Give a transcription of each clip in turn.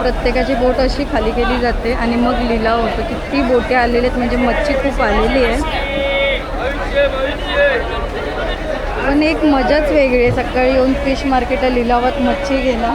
प्रत्येकाची बोट अशी खाली केली जाते आणि मग लिलाव होतो. किती बोटे आलेले आहेत म्हणजे मच्छी खूप आलेली आहे. पण एक मजाच वेगळी आहे. सकाळी येऊन फिश मार्केटला लिलावात मच्छी घेणं.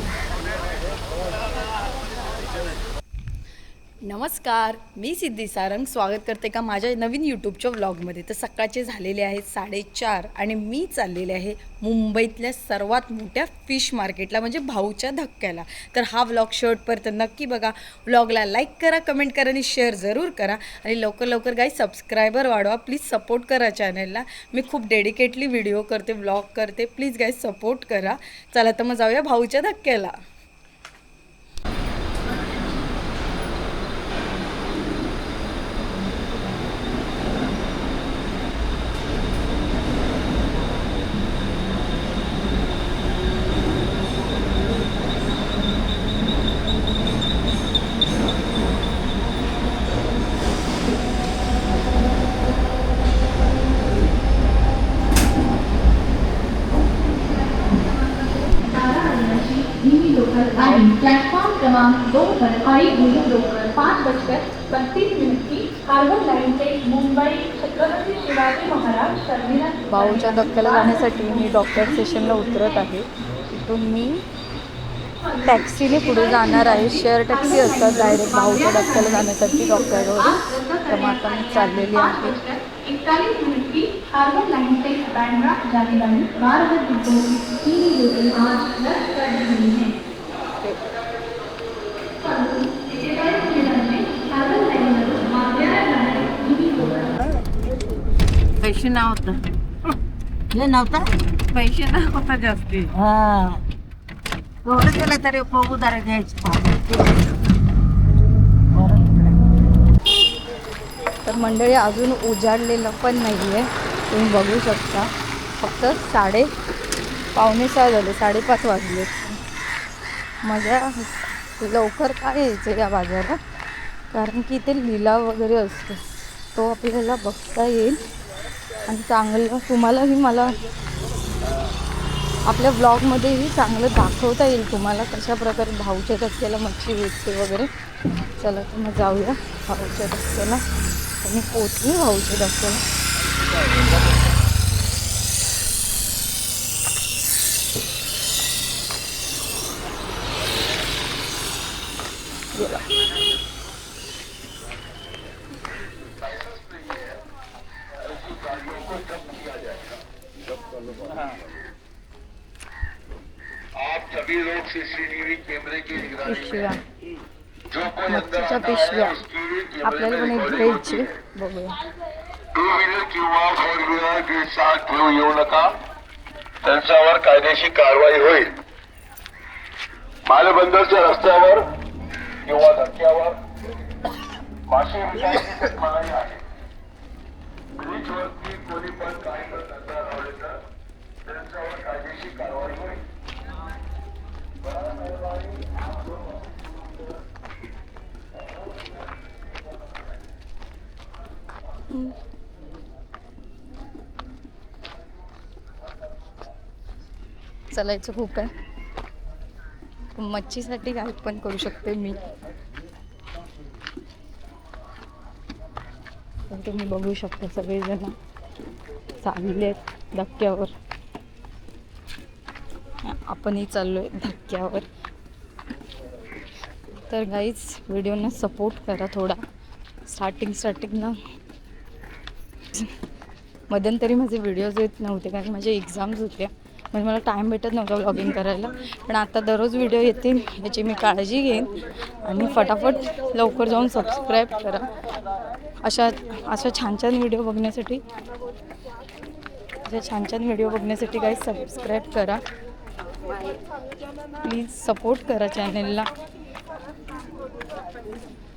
नमस्कार मी सिद्धी सारंग. स्वागत करते का माझ्या नवीन यूट्यूबच्या व्लॉगमध्ये तर सकाळचे झालेले आहेत साडेचार आणि मी चाललेले आहे मुंबईतल्या सर्वात मोठ्या फिश मार्केटला म्हणजे भाऊच्या धक्क्याला. तर हा व्लॉग शेवटपर्यंत नक्की बघा. व्लॉगला लाईक करा कमेंट करा आणि शेअर जरूर करा. आणि लवकर लवकर काही सबस्क्रायबर वाढवा. प्लीज सपोर्ट करा चॅनलला मी खूप डेडिकेटली व्हिडिओ करते व्लॉग करते. प्लीज गाय सपोर्ट करा. चला तर मग जाऊया भाऊच्या धक्क्याला. दोपहर पाँच बजकर बत्तीस मिनट की हार्बर लाइन से मुंबई छत्रपति शिवाजी महाराज टर्मिनस भाऊच्या धक्क्याला जाण्यासाठी मी डॉक्टर स्टेशनला उतरत आहे. तिथून मी टॅक्सीने पुढे जाणार आहे. शेअर टॅक्सी असतात डायरेक्ट भाऊच्या धक्क्याला जाण्यासाठी डॉक्टरवर तर मग आता मी चाललेली आहे. बजकर पैसे नव्हतं. हे नव्हतं? पैसे नव्हतं जास्ती. हा. एवढं केलं तरी उदार घ्यायचं तर मंडळी अजून उजाडलेलं पण नाही आहे तुम्ही बघू शकता. फक्त साडे पावणे सहा झाले साडेपाच वाजले. मजा लवकर काय यायचं या बाजारात? कारण की इथे लिलाव वगैरे असतो. तो आपल्याला बघता येईल. आणि चांगलं तुम्हालाही मला आपल्या ब्लॉगमध्येही चांगलं दाखवता येईल तुम्हाला कशा प्रकारे भाऊच्या धक्क्याला मच्छी भेटते वगैरे. चला तर मग जाऊया भाऊच्या रस्त्याला आणि पोचली भाऊच्या रस्त्याला मच्छीच्या पिशव्या. आपल्याला पण एक घ्यायची बघूया. टू व्हीलर किंवा फोर व्हीलर गेट साथ ठेवून येऊ नका त्यांच्यावर कायदेशीर कारवाई होईल. मालबंदरच्या रस्त्यावर किंवा धक्क्यावर मासे विकायची मनाई आहे. ब्रिजवरती कोणी पण काही करत असणार तर त्यांच्यावर कायदेशीर कारवाई होईल. चालायचं खूप आहे. मच्छीसाठी काय पण करू शकते मी. तुम्ही बघू शकता सगळेजण. चालले आहेत धक्क्यावर. आपणही चाललोय धक्क्यावर. तर काहीच व्हिडिओना सपोर्ट करा थोडा. स्टार्टिंग स्टार्टिंगला मध्यंतरी माझे व्हिडिओज येत नव्हते कारण माझ्या एक्झाम्स होत्या म्हणजे मला टाईम भेटत नव्हता व्लॉगिंग करायला. पण आता दररोज व्हिडिओ येतील याची मी काळजी घेईन आणि फटाफट लवकर जाऊन सबस्क्राईब करा. अशा अशा छान छान व्हिडिओ बघण्यासाठी अशा छान छान व्हिडिओ बघण्यासाठी काही सबस्क्राईब करा. प्लीज सपोर्ट करा चॅनलला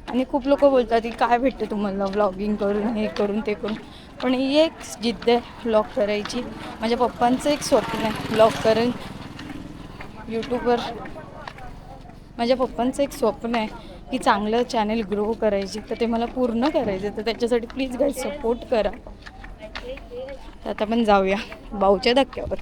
आणि खूप लोक बोलतात की काय भेटतं तुम्हाला व्लॉगिंग करून हे करून ते करून. पण ही एक जिद्द आहे व्लॉग करायची. माझ्या पप्पांचं एक स्वप्न आहे व्लॉग करेन यूट्यूबवर माझ्या पप्पांचं एक स्वप्न आहे की चांगलं चॅनल ग्रो करायची. तर ते मला पूर्ण करायचं. तर त्याच्यासाठी प्लीज गाईज सपोर्ट करा. तर आता आपण जाऊया भाऊच्या धक्क्यावर.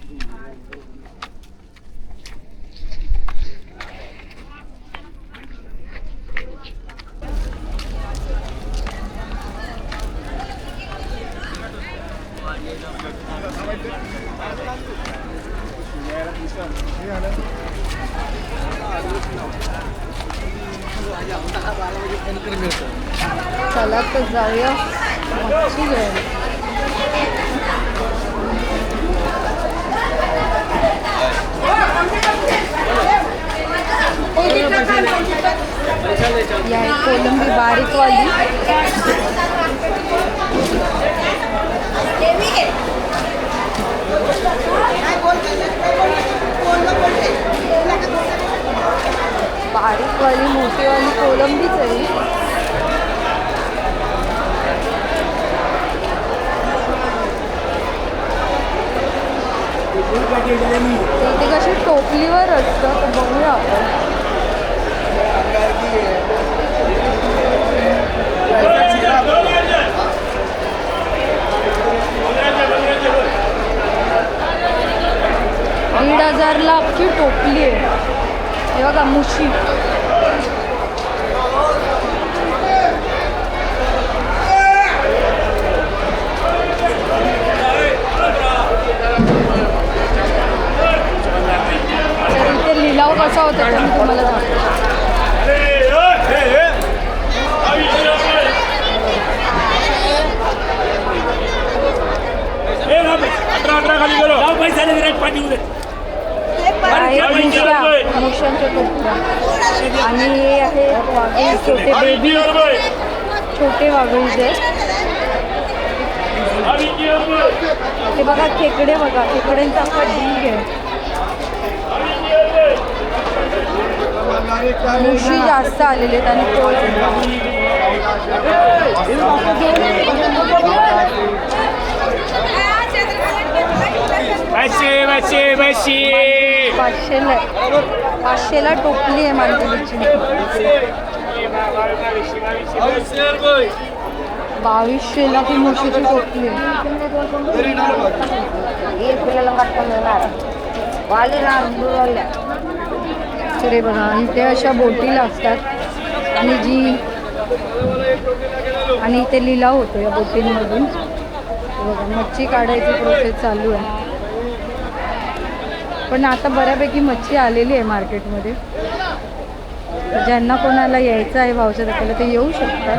चला तर जाऊया. मच्छी घ्यायला. या आहे कोलंबी बारीकवाली बारीकवाली मोठीवाली कोलंबीच आहे. ते कशी टोपलीवर असतं बघूया आपण. हजारला अख्खी टोपली आहे. हे बघा मुशी. लिलाव कसा होता तुम्हाला दाखवते आहे मुश्या मुश्यांच्या टोपल्या आणि हे आहे वाघळी छोटे बेबी छोटे वाघळीचे हे बघा खेकडे बघा खेकड्यांचा अख्खा ढीग आहे मुशी जास्त आलेले आहेत आणि बशी पाचशेला पाचशेला टोपली आहे मांदेलीची बावीसशेला ती मुशीची टोपली आहे तर हे बघा इथे अशा बोटी लागतात. आणि जी आणि इथे लिलाव होतो या बोटींमधून. बघा मच्छी काढायची प्रोसेस चालू आहे. पण आता बऱ्यापैकी मच्छी आलेली आहे मार्केटमध्ये ज्यांना कोणाला यायचं आहे भावच्या धक्क्याला ते येऊ शकतात.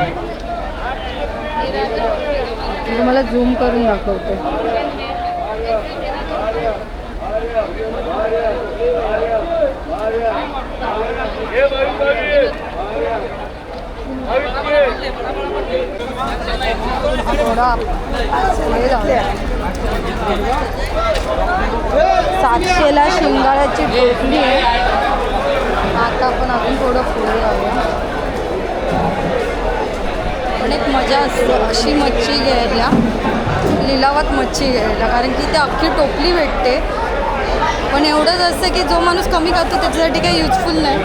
मी तुम्हाला झूम करून दाखवते. थोडा सातशेला शिंगाळ्याची टोपली आहे. आता आपण अजून थोडं पुढे जाऊया पण एक मजा असते अशी मच्छी घ्यायला. लिलावात मच्छी घ्यायला. कारण की ते अख्खी टोपली भेटते. पण एवढंच असतं की जो माणूस कमी खातो त्याच्यासाठी काही युजफुल नाही.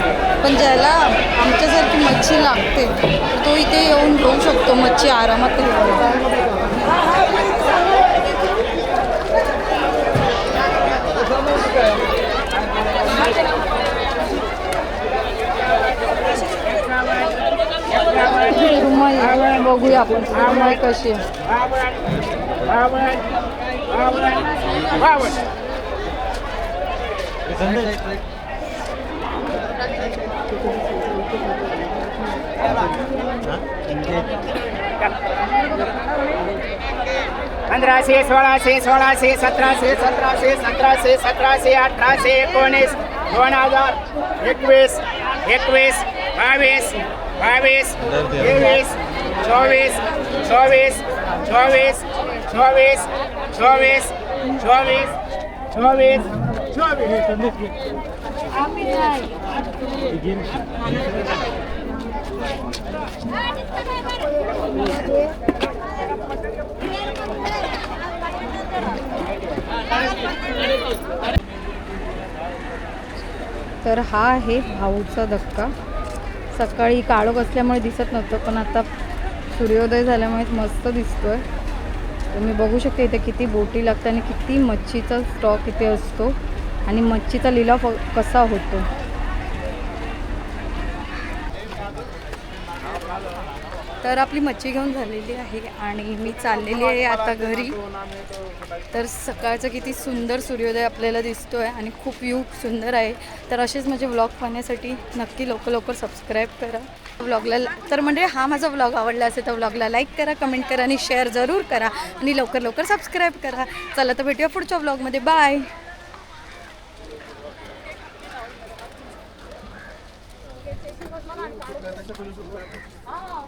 पण ज्याला आमच्यासारखी मच्छी लागते तो इथे येऊन घेऊ शकतो मच्छी आरामात रुमाई बघूया आपण रुमाई कशी आहे? पंधराशे, सोळाशे सोळाशे, सतराशे सतराशे सतराशे सतराशे, अठराशे, एकोणीस, दोन हज़ार एकवीस, बावीस बावीस, तेवीस ચોવીસ ચોવીસ ચોવીસ ચોવીસ ચોવીસ ચોવીસ ચોવીસ तर हा आहे भाऊचा धक्का. सकाळी काळोख असल्यामुळे दिसत नव्हतं पण आता सूर्योदय झाल्यामुळे मस्त दिसतोय. तुम्ही बघू शकता इथे किती बोटी लागतात आणि किती मच्छीचा स्टॉक इथे असतो. आणि मच्छीचा लिलाव कसा होतो. तर आपली मच्छी घेऊन झालेली आहे आणि मी चाललेली आहे आता घरी. तर सकाळचा किती सुंदर सूर्योदय आपल्याला दिसतोय आणि खूप व्ह्यू सुंदर आहे. तर असेच माझे व्लॉग पाहण्यासाठी नक्की लवकर लवकर सबस्क्राईब करा. व्लॉगला तर म्हणजे हा माझा व्लॉग आवडला असेल तर व्लॉगला लाईक करा कमेंट करा आणि शेअर जरूर करा आणि लवकर लवकर सबस्क्राईब करा. चला तर भेटूया पुढच्या व्लॉगमध्ये बाय 哦。